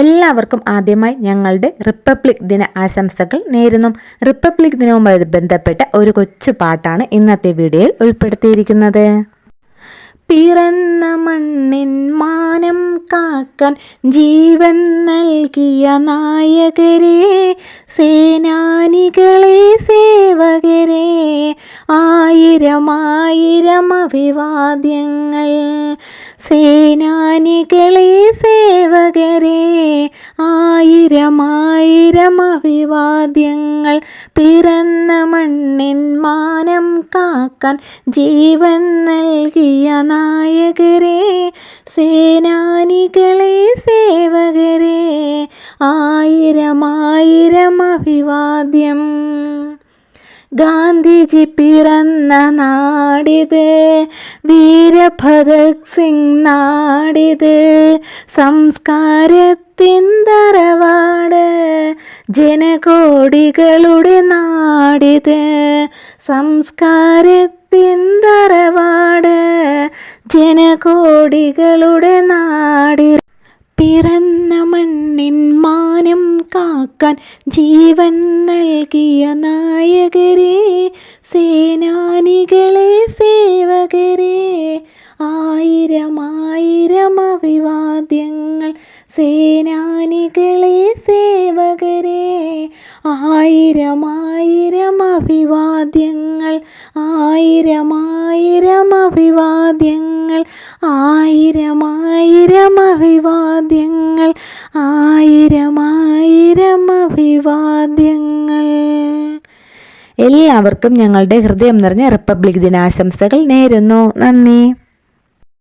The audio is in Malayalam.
എല്ലാവർക്കും ആദ്യമായി ഞങ്ങളുടെ റിപ്പബ്ലിക് ദിന ആശംസകൾ നേരുന്നു. റിപ്പബ്ലിക് ദിനവുമായി ബന്ധപ്പെട്ട ഒരു കൊച്ചു പാട്ടാണ് ഇന്നത്തെ വീഡിയോയിൽ ഉൾപ്പെടുത്തിയിരിക്കുന്നത്. പിറന്ന മണ്ണിൻ മാനം കാക്കാൻ ജീവൻ നൽകിയ നായകരെ സേനാനികളെ സേവകരെ ആയിരം ആയിരം അഭിവാദ്യങ്ങൾ സേനാനികളെ സേവകരെ ആയിരം ആയിരം അഭിവാദ്യങ്ങൾ പിറന്ന മണ്ണിൻ മാനം കാക്കാൻ ജീവൻ നൽകിയ നായകരെ സേനാനികളെ സേവകരെ ആയിരം ആയിരം അഭിവാദ്യം ഗാന്ധിജി പിറന്ന നാടിത് വീരഭഗത് സിംഗ് നാടിത് സംസ്കാരത്തിൻ തറവാട് ജനകോടികളുടെ നാടിത് സംസ്കാരത്തിൻ തറവാട് ജനകോടികളുടെ നാടി പിറന്ന കാക്കാൻ ജീവൻ നൽകിയ നായകരെ സേനാനികളെ സേവകരെ. ആയിരം ആയിരം അഭിവാദ്യങ്ങൾ സേനാനികളെ സേവകരെ. ആയിരം ആയിരം അഭിവാദ്യങ്ങൾ ആയിരം ആയിരം അഭിവാദ്യങ്ങൾ ആയിരം ആയിരം അഭിവാദ്യങ്ങൾ ആയിരം ആയിരം അഭിവാദ്യങ്ങൾ എല്ലാവർക്കും ഞങ്ങളുടെ ഹൃദയം നിറഞ്ഞ റിപ്പബ്ലിക് ദിനാശംസകൾ നേരുന്നു. നന്ദി.